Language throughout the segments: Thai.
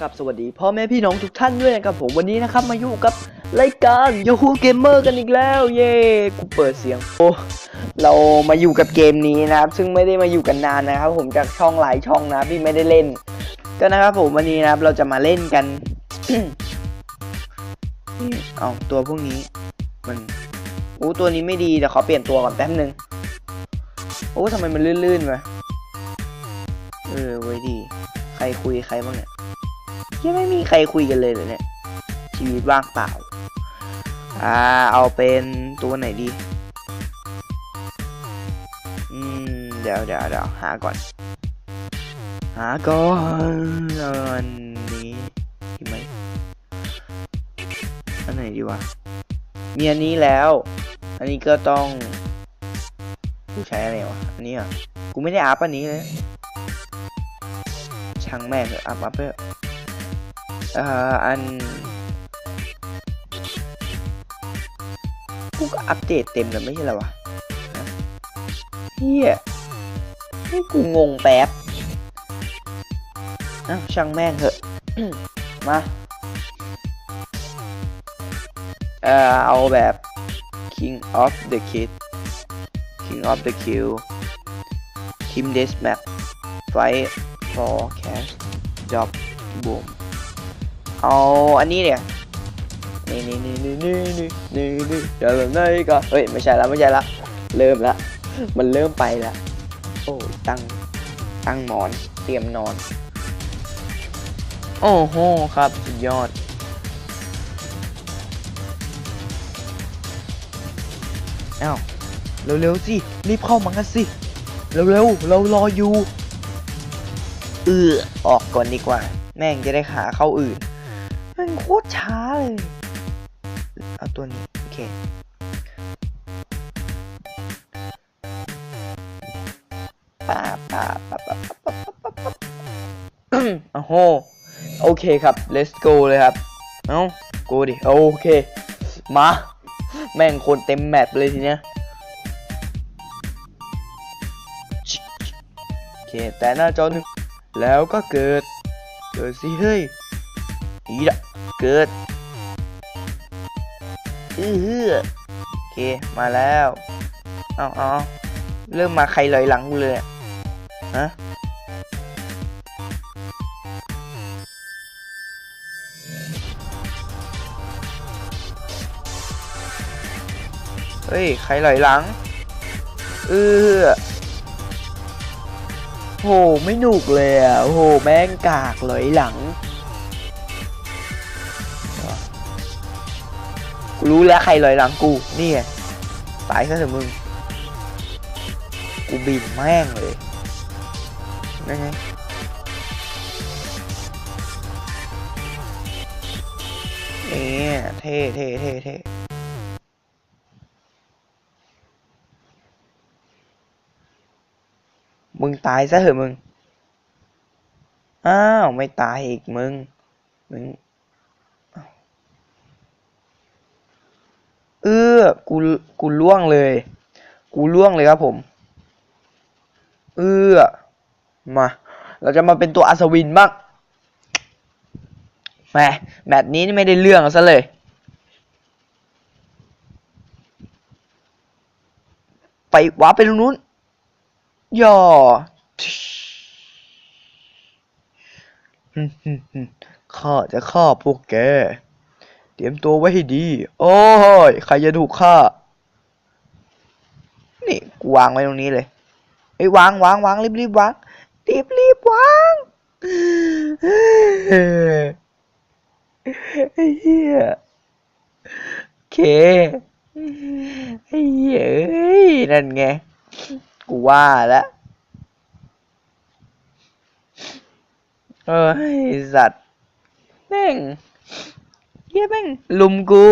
กับสวัสดีพ่อแม่พี่น้องทุกท่านด้วยนะครับผมวันนี้นะครับมาอยู่กับรายการ Yahoo Gamer กันอีกแล้ว เย้กูเปิดเสียงโอ้เรามาอยู่กับเกมนี้นะครับ ซึ่งไม่ได้มาอยู่กันนานนะครับ ผมจากช่องหลายช่องนะที่ไม่ได้เล่น ก็นะครับผมวันนี้นะครับเราจะมาเล่นกันเอาตัวพวกนี้ มันโอ้ตัวนี้ไม่ดีเดี๋ยวขอเปลี่ยนตัวก่อนแป๊บนึงโอ้ทำไมมันลื่นๆวะเออไว้ดี ใครคุยใครบ้างเนี่ย ยังไม่มีใครคุยกันเลยเลยเนี่ยชีวิตว่างเปล่า อ่า เอาเป็นตัวไหนดี อืม เดี๋ยวเดี๋ยวเดี๋ยวหาก่อน หาก่อนอันนี้ดีไหมอันไหนดีวะ มีอันนี้แล้ว อันนี้ก็ต้อง กูใช้อะไรวะ อันนี้อะ กูไม่ได้อัพอันนี้เลยช่างแม่งเถอะอัพอัพเพื่อ อ่ออันกูก็อัปเดตเต็มแล้วไม่ใช่หรอวะฮะเฮียให้กูงงแป๊บอ้าวช่างแม่งเถอะ มาเอ่อเอาแบบ King of the Kid King of the Kill Team Deathmatch Fight for cash job boom เอาอันนี้เนี่ยนี่นี่นี่นี่นี่นี่นี่นี่เดี๋ยวแบบนี้ก็เฮ้ยไม่ใช่ละไม่ใช่ละเริ่มละมันเริ่มไปละโอ้ตั้งตั้งหมอนเตรียมนอน โอ้โหครับสุดยอดอ้าวเร็วๆสิรีบเข้ามากันสิเร็วๆเรารออยู่เออออกก่อนดีกว่า แม่งจะได้ขาเข้าอื่น มันโคตรช้าเลย เอาตัวนี้ โอเค ป้าป้าป้าป้าป้าป้าป้าโอ้โห โอเคครับ let's go เลยครับ เอ้า go ดิ โอเค มา แม่งคนเต็มแมปเลยทีเนี้ยโอเค แต่หน้าจอหนึ่งแล้วก็เกิด เกิดสิเฮ้ย อีละเกิดอือฮือโอเค มาแล้ว เอาเอาเริ่มมาใครลอยหลังกูเลยอะฮะเฮ้ย ใครลอยหลังเออโห ไม่หนุกเลยอะโห แม่งกากลอยหลัง รู้แล้วใครลอยหลังกู นี่ไงตายซะเถอะมึง กูบินแม่งเลยนั่นไงนี่เท่เท่เท่เท่มึงตายซะเถอะมึง อ้าว ไม่ตายอีกมึง มึง เออกูกูล่วงเลย กูล่วงเลยครับผม เออมา เราจะมาเป็นตัวอัศวินบ้างแหมแบบนี้นี่ไม่ได้เรื่องซะเลย ไปว้าไปตรงนู้นย่อข้าจะฆ่าพวกแก เตรียมตัวไว้ให้ดี โอ้ยใครจะถูกฆ่า นี่กูวางไว้ตรงนี้เลยไอ้วางวางวางรีบรีบวางรีบรีบวางไอ้เหี้ยโอเคไอ้เหี้ยนั่นไงกูว่าแล้วเออสัตว์แม่ง เฮียแม่งลุมกู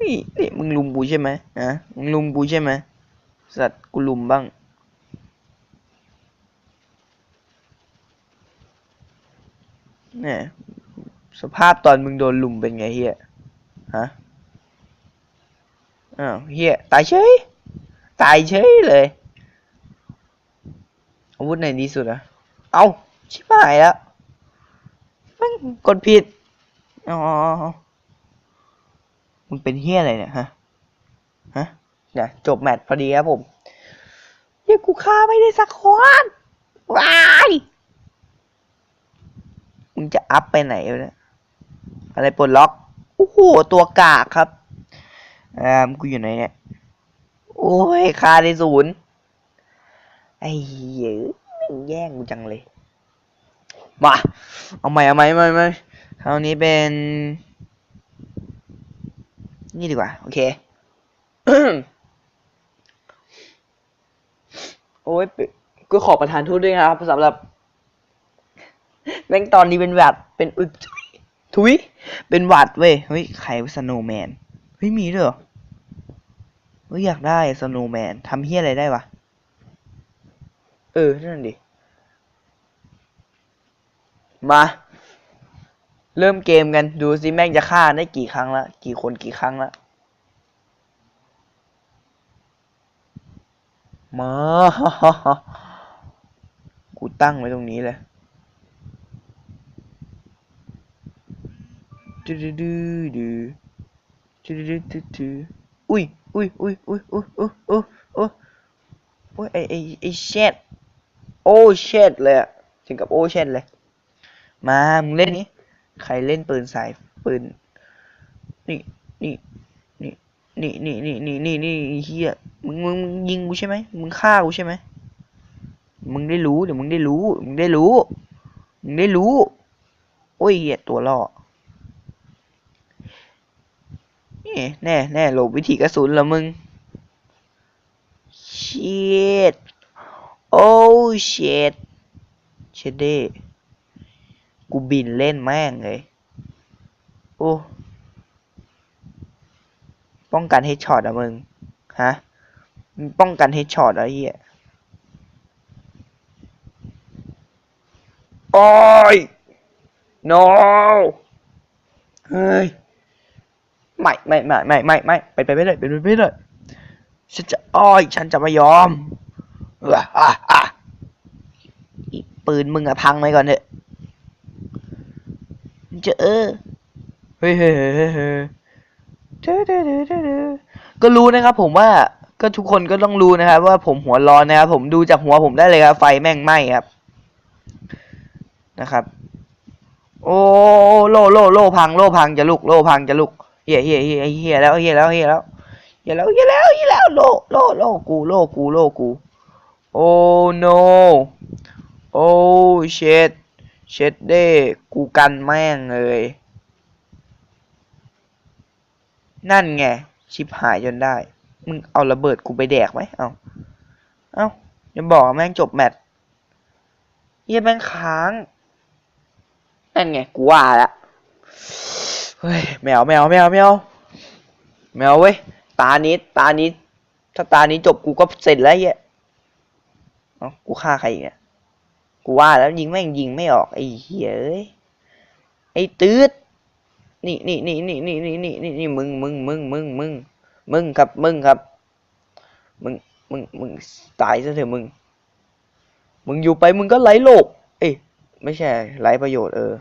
นี่นี่มึงลุมกูใช่ไหมฮะมึงลุมกูใช่ไหมสัตว์กูลุมบ้าง เนี่ยสภาพตอนมึงโดนลุมเป็นไงเฮียฮะ อ้าวเฮียตายเฉย ตายเฉยเลย อาวุธไหนดีสุดอะเอาชิบหายแล้วมันกดผิด อ๋อ มึงเป็นเฮียอะไรเนี่ยฮะ ฮะเดี๋ยวจบแมตช์พอดีครับผมเฮียกูฆ่าไม่ได้สักคนว้ายมึงจะอัพไปไหนวะเนี่ยอะไรปลดล็อก โอ้โห ตัวกากครับอ่ากูอยู่ไหนเนี่ย โอ้ยคาได้ศูนย์ไอ้เหี้ยมึงแย่งกูจังเลย มา เอาใหม่เอาใหม่เอาใหม่เอาใหม่คราวนี้เป็น นี่ดีกว่า โอเค โอ้ยก็ขอประทานโทษด้วยนะครับสำหรับแม่งตอนนี้เป็นหวัดเป็นอึกทุยทุยเป็นหวัดเว้ย เฮ้ย ใครสโนว์แมน เฮ้ย มีด้วยเหรอ เฮ้ย อยากได้สโนว์แมนทำเฮี้ยอะไรได้วะ เออ นั่นดิ มา เริ่มเกมกันดูซิแม่งจะฆ่าได้กี่ครั้งละกี่คนกี่ครั้งละมากูตั้งไว้ตรงนี้เลยดูดูดูดูดูดูดูดูอุ้ยอุ้ยอุ้ยอุ้ยอุ้ยอุ้ยอุ้ยอุ้ยอุ้ยไอไอไอเช็ดโอ้เช็ดเลยอะถึงกับโอ้เช็ดเลย มา มึงเล่นนี้ ใครเล่นปืนสายปืน นี่นี่นี่นี่นี่นี่นี่นี่นี่เฮียมึงมึงยิงกูใช่ไหมมึงฆ่ากูใช่ไหมมึงได้รู้เดี๋ยวมึงได้รู้ มึงได้รู้ มึงได้รู้ โอ้ยเฮียตัวล่อนี่แน่แน่หลบวิธีกระสุนละมึง shit โอ้ shit เชดเด้ กูบินเล่นแม่งเลย โอ้ ป้องกันเฮดช็อตอะมึง ฮะมึงป้องกันเฮดช็อตอะเหี้ยโอ้ย no เฮ้ย ไม่ไม่ไม่ไม่ไม่ไม่ไปไปไม่ได้ไปไปไม่ได้ฉันจะอ้อย ฉันจะไม่ยอมอะอะอีปืนมึงอะพังไปก่อนเถอะ จะเออเฮ้ยเฮ้ยเฮ้ยเฮ้ยเดเดเดเดก็รู้นะครับผมว่าก็ทุกคนก็ต้องรู้นะครับ ว่าผมหัวร้อนนะครับผมดูจากหัวผมได้เลยครับ ไฟแม่งไหม้ครับ นะครับ โอ้โลโลโลพังโลพังจะลุกโลพังจะลุกเฮียเฮียเฮียเฮียแล้วเฮียแล้วเฮียแล้วเฮียแล้วเฮียแล้วเฮียแล้วโลโลโลกูโลกูโลกูโอ้ no โอ้เช็ด เช็ดเด้กูกันแม่งเลย นั่นไง ชิบหายจนได้ มึงเอาระเบิดกูไปแดกไหมเอาเอาอย่าบอกแม่งจบแมตช์เฮียแม่งค้าง นั่นไง กูว่าละเฮ้ยแมวแมวแมวแมวแมวเว้ย ตานี้ ตานี้ ถ้าตานี้จบกูก็เสร็จแล้วเฮียเอ้ากูฆ่าใครอีกเนี่ย กูว่าแล้วยิงแม่งยิงไม่ออกไอ้เหี้ยเอ้ยไอ้ตืดนี่นี่นี่นี่นี่นี่นี่นี่นี่มึงมึงมึงมึงมึงมึงครับมึงครับ มึงมึงมึงตายซะเถอะมึง มึงอยู่ไปมึงก็ไร้โลก เอ้ยไม่ใช่ไร้ประโยชน์เออ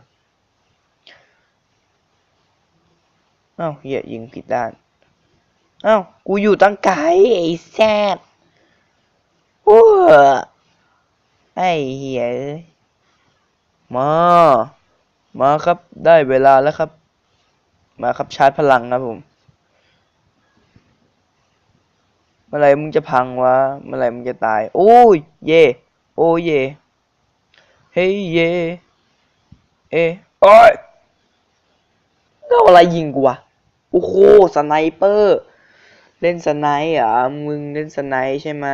เอ้าเหี้ยยิงผิดด้านเอ้ากูอยู่ตั้งไกลไอ้แซดโอ้ ไอ้เหี้ยมา มาครับ ได้เวลาแล้วครับ มาครับชาร์จพลังครับผม เมื่อไหรมึงจะพังวะ เมื่อไหรมึงจะตาย โอ้ย เย่ โอ้ยเย่ เฮ้ยเย่เอโอ้ยแล้วอะไรยิงกูวะ โอ้โห สไนเปอร์ เล่นสไนป์เหรอ มึงเล่นสไนป์ใช่ไหม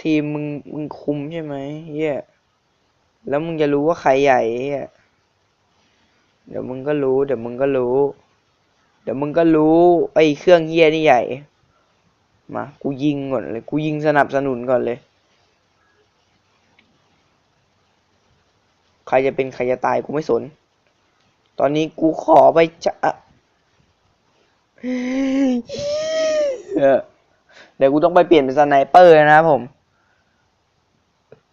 ทีมมึงมึงคุมใช่ไหมเหี้ยแล้วมึงจะรู้ว่าใครใหญ่เหี้ยเดี๋ยวมึงก็รู้ เดี๋ยวมึงก็รู้ เดี๋ยวมึงก็รู้ไอ้เครื่องเฮียนี่ใหญ่ มา กูยิงก่อนเลย กูยิงสนับสนุนก่อนเลย ใครจะเป็นใครจะตายกูไม่สน ตอนนี้กูขอไปจะเออเดี๋ยวกูต้องไปเปลี่ยนเป็นสไนเปอร์นะครับผม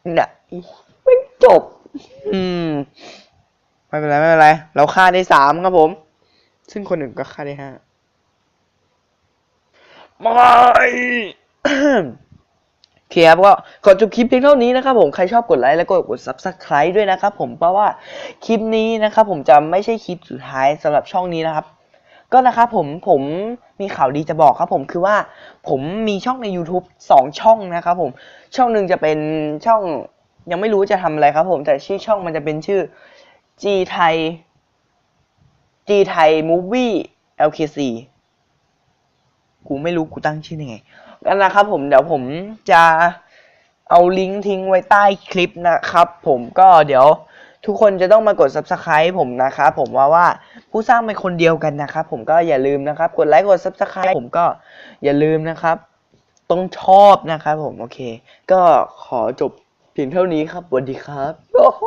เนี่ยไม่จบ อืม ไม่เป็นไรไม่เป็นไร เราฆ่าได้สามครับผม ซึ่งคนอื่นก็ฆ่าได้ห้าไม่โอเคครับก็ขอจบคลิปเพียงเท่านี้นะครับผมใครชอบกดไลค์แล้วก็กด subscribe ด้วยนะครับผมเพราะว่าคลิปนี้นะครับผมจะไม่ใช่คลิปสุดท้ายสำหรับช่องนี้นะครับ ก็นะครับผมผมมีข่าวดีจะบอกครับผมคือว่าผมมีช่องใน YouTube สองช่องนะครับผมช่องหนึ่งจะเป็นช่องยังไม่รู้จะทำอะไรครับผมแต่ชื่อช่องมันจะเป็นชื่อ G ไทย G ไทย Movie LKC กูไม่รู้กูตั้งชื่อยังไงกันนะครับผมเดี๋ยวผมจะเอาลิงก์ทิ้งไว้ใต้คลิปนะครับผมก็เดี๋ยวทุกคนจะต้องมากด subscribe ผมนะครับผมว่าว่า ผู้สร้างเป็นคนเดียวกันนะครับ ผมก็อย่าลืมนะครับ กดไลค์กด subscribe ผมก็อย่าลืมนะครับ ต้องชอบนะครับผม โอเค ก็ขอจบเพียงเท่านี้ครับสวัสดีครับโอ้โห